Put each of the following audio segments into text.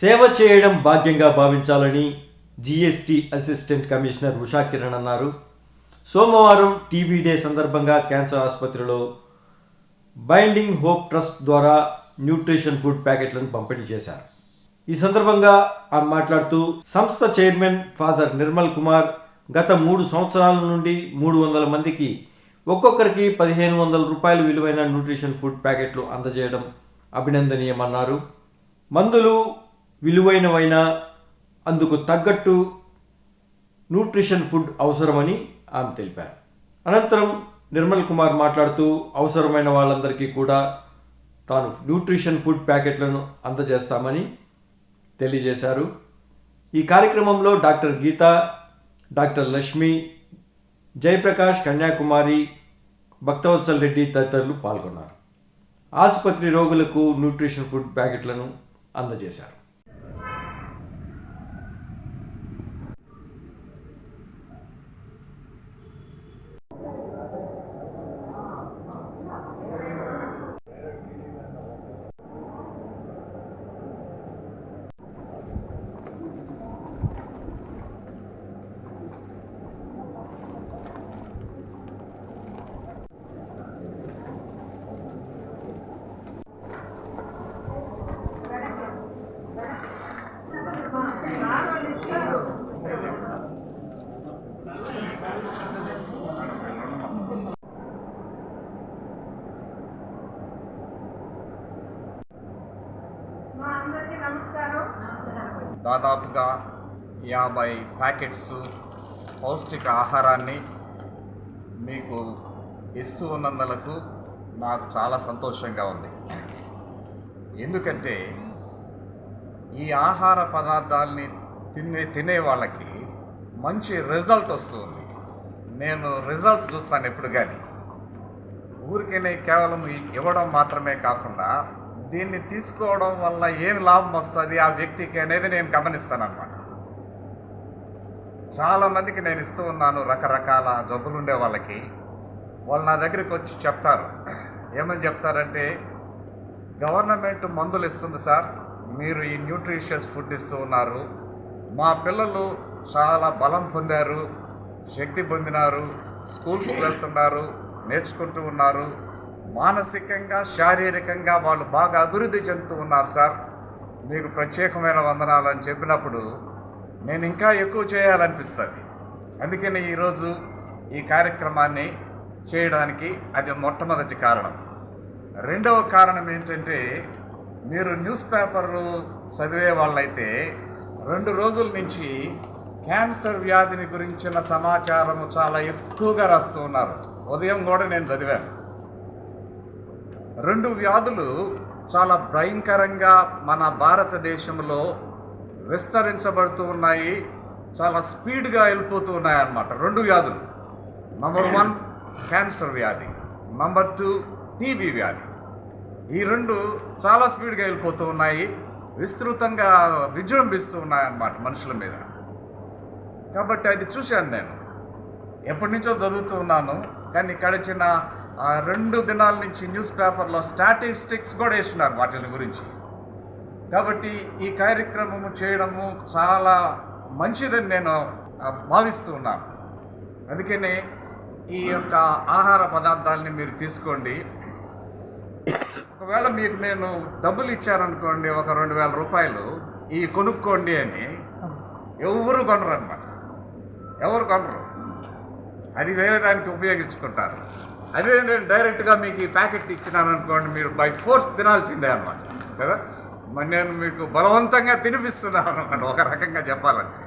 సేవ చేయడం భాగ్యంగా భావించాలని GST assistant commissioner Usha Kiran అన్నారు. సోమవారం టీబీ డే సందర్భంగా క్యాన్సర్ ఆసుపత్రిలో బైండింగ్ హోప్ ట్రస్ట్ ద్వారా న్యూట్రిషన్ ఫుడ్ ప్యాకెట్లను పంపిణీ చేశారు. ఈ సందర్భంగా ఆమె మాట్లాడుతూ సంస్థ చైర్మన్ ఫాదర్ నిర్మల్ కుమార్ గత మూడు సంవత్సరాల నుండి మూడు వందల మందికి ఒక్కొక్కరికి పదిహేను వందల రూపాయలు విలువైన న్యూట్రిషన్ ఫుడ్ ప్యాకెట్లు అందజేయడం అభినందనీయమన్నారు. మందులు విలువైనవైన అందుకు తగ్గట్టు న్యూట్రిషన్ ఫుడ్ అవసరమని ఆమె తెలిపారు. అనంతరం నిర్మల్ కుమార్ మాట్లాడుతూ అవసరమైన వాళ్ళందరికీ కూడా తాను న్యూట్రిషన్ ఫుడ్ ప్యాకెట్లను అందజేస్తామని తెలియజేశారు. ఈ కార్యక్రమంలో డాక్టర్ గీత డాక్టర్ లక్ష్మి జయప్రకాష్ కన్యాకుమారి భక్తవత్సల్ రెడ్డి తదితరులు పాల్గొన్నారు. ఆసుపత్రి రోగులకు న్యూట్రిషన్ ఫుడ్ ప్యాకెట్లను అందజేశారు. దాదాపుగా యాభై ప్యాకెట్స్ పౌష్టిక ఆహారాన్ని మీకు ఇస్తూ ఉన్నందులకు నాకు చాలా సంతోషంగా ఉంది. ఎందుకంటే ఈ ఆహార పదార్థాలని తినే తినే వాళ్ళకి మంచి రిజల్ట్ వస్తుంది. నేను రిజల్ట్ చూస్తాను ఎప్పుడు కానీ. ఊరికనే కేవలం ఇవ్వడం మాత్రమే కాకుండా దీన్ని తీసుకోవడం వల్ల ఏం లాభం వస్తుంది ఆ వ్యక్తికి అనేది నేను గమనిస్తాను అనమాట చాలామందికి నేను ఇస్తూ ఉన్నాను రకరకాల జబ్బులు ఉండే వాళ్ళకి. వాళ్ళు నా దగ్గరికి వచ్చి చెప్తారు. ఏమని చెప్తారంటే గవర్నమెంట్ మందులు ఇస్తుంది సార్. మీరు ఈ న్యూట్రిషియస్ ఫుడ్ ఇస్తూ ఉన్నారు. మా పిల్లలు చాలా బలం పొందారు శక్తి పొందినారు స్కూల్స్కి వెళ్తున్నారు నేర్చుకుంటూ ఉన్నారు. మానసికంగా శారీరకంగా వాళ్ళు బాగా అభివృద్ధి చెందుతూ ఉన్నారు సార్. మీకు ప్రత్యేకమైన వందనాలు అని చెప్పినప్పుడు నేను ఇంకా ఎక్కువ చేయాలనిపిస్తుంది. అందుకని ఈరోజు ఈ కార్యక్రమాన్ని చేయడానికి అది మొట్టమొదటి కారణం. రెండవ కారణం ఏంటంటే మీరు న్యూస్ పేపర్లు చదివే వాళ్ళైతే రెండు రోజుల నుంచి క్యాన్సర్ వ్యాధిని గురించిన సమాచారము చాలా ఎక్కువగా రాస్తూ ఉన్నారు. ఉదయం కూడా నేను చదివాను. రెండు వ్యాధులు చాలా భయంకరంగా మన భారతదేశంలో విస్తరించబడుతూ ఉన్నాయి. చాలా స్పీడ్గా వెళ్ళిపోతూ ఉన్నాయి అన్నమాట రెండు వ్యాధులు. నంబర్ వన్ క్యాన్సర్ వ్యాధి. నంబర్ టూ టీబీ వ్యాధి. ఈ రెండు చాలా స్పీడ్గా వెళ్ళిపోతూ ఉన్నాయి. విస్తృతంగా విజృంభిస్తూ ఉన్నాయి అన్నమాట మనుషుల మీద. కాబట్టి అది చూశాను నేను. ఎప్పటి నుంచో చదువుతూ ఉన్నాను. కానీ గడిచిన రెండు దినాల నుంచి న్యూస్ పేపర్లో స్టాటిస్టిక్స్ కూడా వేస్తున్నారు వాటి గురించి. కాబట్టి ఈ కార్యక్రమము చేయడము చాలా మంచిదని నేను భావిస్తూ ఉన్నాను. అందుకని ఈ యొక్క ఆహార పదార్థాలని మీరు తీసుకోండి. ఒకవేళ మీకు నేను డబ్బులు ఇచ్చారనుకోండి ఒక రెండు వేల రూపాయలు ఈ కొనుక్కోండి అని ఎవరు కొనరు అనమాట ఎవరు కొనరు. అది వేరే దానికి ఉపయోగించుకుంటారు. అదే నేను డైరెక్ట్గా మీకు ఈ ప్యాకెట్ ఇచ్చినాను అనుకోండి మీరు బై ఫోర్స్ తినాల్సిందే అనమాట కదా? మరి నేను మీకు బలవంతంగా తినిపిస్తున్నాను అనమాట ఒక రకంగా చెప్పాలంటే.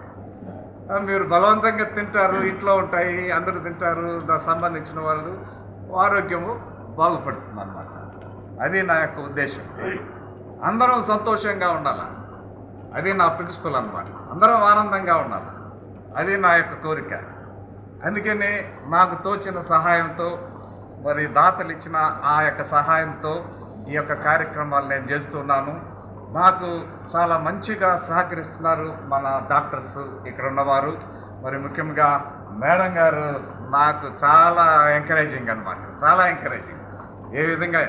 మీరు బలవంతంగా తింటారు ఇంట్లో ఉంటాయి అందరూ తింటారు దానికి సంబంధించిన వాళ్ళు ఆరోగ్యము బాగుపడుతుంది అనమాట అది నా యొక్క ఉద్దేశం. అందరం సంతోషంగా ఉండాలి? అది నా ప్రిన్సిపల్ అనమాట అందరం ఆనందంగా ఉండాలి? అది నా యొక్క కోరిక. అందుకనే నాకు తోచిన సహాయంతో మరి దాతలు ఇచ్చిన ఆ యొక్క సహాయంతో ఈ యొక్క కార్యక్రమాలు నేను చేస్తున్నాను. నాకు చాలా మంచిగా సహకరిస్తున్నారు మన డాక్టర్స్ ఇక్కడ ఉన్నవారు. మరి ముఖ్యంగా మేడం గారు నాకు చాలా ఎంకరేజింగ్ అనమాట చాలా ఎంకరేజింగ్ ఏ విధంగా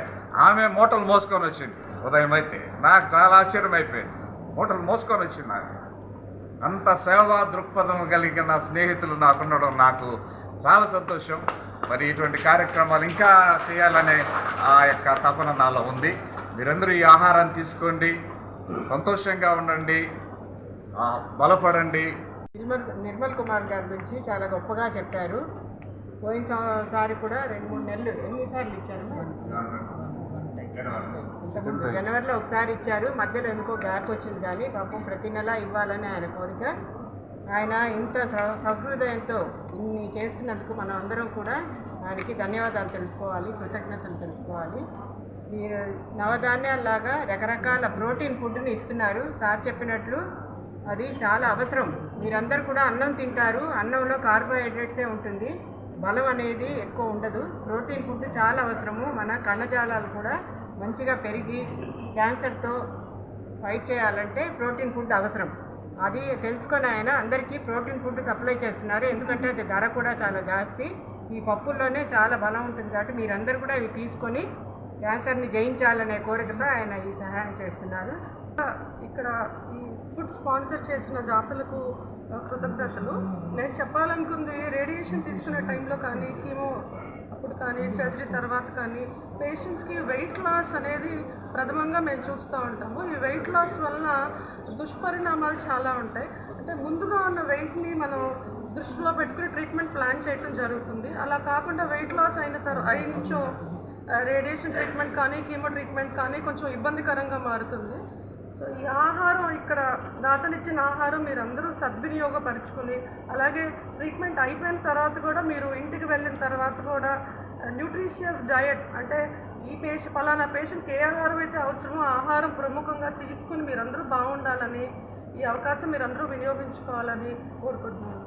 ఆమె మూటలు మోసుకొని వచ్చింది. ఉదయం అయితే నాకు చాలా ఆశ్చర్యం అయిపోయింది మూటలు మోసుకొని ఆమె. అంత సేవా దృక్పథం కలిగిన స్నేహితులు నాకుండడం నాకు చాలా సంతోషం. మరి ఇటువంటి కార్యక్రమాలు ఇంకా చేయాలనే ఆ యొక్క తపన నాలో ఉంది. మీరందరూ ఈ ఆహారాన్ని తీసుకోండి సంతోషంగా ఉండండి బలపడండి. నిర్మల్ నిర్మల్ కుమార్ గారి గురించి చాలా గొప్పగా చెప్పారు. పోయిన సంవత్సరాలు కూడా రెండు మూడు నెలలు ఎన్నిసార్లు ఇచ్చారు? జనవరిలో ఒకసారి ఇచ్చారు మధ్యలో ఎందుకో గ్యాప్ వచ్చింది కానీ పాపం ప్రతి నెల ఇవ్వాలని ఆయన కోరిక. ఆయన ఇంత స- సహృదయంతో ఇన్ని చేస్తున్నందుకు మనం అందరం కూడా ఆయనకి ధన్యవాదాలు తెలుసుకోవాలి కృతజ్ఞతలు తెలుసుకోవాలి. మీరు నవధాన్యాల్లాగా రకరకాల ప్రోటీన్ ఫుడ్ని ఇస్తున్నారు. సార్ చెప్పినట్లు అది చాలా అవసరం. మీరందరూ కూడా అన్నం తింటారు. అన్నంలో కార్బోహైడ్రేట్సే ఉంటుంది. బలం అనేది ఎక్కువ ఉండదు. ప్రోటీన్ ఫుడ్ చాలా అవసరము. మన కణజాలాలు కూడా మంచిగా పెరిగి క్యాన్సర్తో ఫైట్ చేయాలంటే ప్రోటీన్ ఫుడ్ అవసరం. అది తెలుసుకొని ఆయన అందరికీ ప్రోటీన్ ఫుడ్ సప్లై చేస్తున్నారు. ఎందుకంటే అది ధర కూడా చాలా జాస్తి. ఈ పప్పుల్లోనే చాలా బలం ఉంటుంది కాబట్టి మీరందరూ కూడా ఇవి తీసుకొని క్యాన్సర్ని జయించాలనే కోరికతో ఆయన ఈ సహాయం చేస్తున్నారు. ఇక్కడ ఈ ఫుడ్ స్పాన్సర్ చేసిన దాతలకు కృతజ్ఞతలు. నేను చెప్పాలనుకుంది రేడియేషన్ తీసుకునే టైంలో కానీ కీమో ఇప్పుడు కానీ సర్జరీ తర్వాత కానీ పేషెంట్స్కి వెయిట్ లాస్ అనేది ప్రథమంగా మేము చూస్తూ ఉంటాము. ఈ వెయిట్ లాస్ వలన దుష్పరిణామాలు చాలా ఉంటాయి. అంటే ముందుగా ఉన్న వెయిట్ని మనం దృష్టిలో పెట్టుకుని ట్రీట్మెంట్ ప్లాన్ చేయడం జరుగుతుంది. అలా కాకుండా వెయిట్ లాస్ అయిన తర్వాత అయినచో రేడియేషన్ ట్రీట్మెంట్ కానీ కీమో ట్రీట్మెంట్ కానీ కొంచెం ఇబ్బందికరంగా మారుతుంది. సో ఈ ఆహారం ఇక్కడ దాతలు ఇచ్చిన ఆహారం మీరు అందరూ సద్వినియోగపరుచుకుని అలాగే ట్రీట్మెంట్ అయిపోయిన తర్వాత కూడా మీరు ఇంటికి వెళ్ళిన తర్వాత కూడా న్యూట్రిషియస్ డయట్ అంటే ఈ పేష పలానా పేషెంట్కి ఏ ఆహారం అయితే అవసరమో ఆహారం ప్రముఖంగా తీసుకుని మీరందరూ బాగుండాలని ఈ అవకాశం మీరందరూ వినియోగించుకోవాలని కోరుకుంటున్నాను.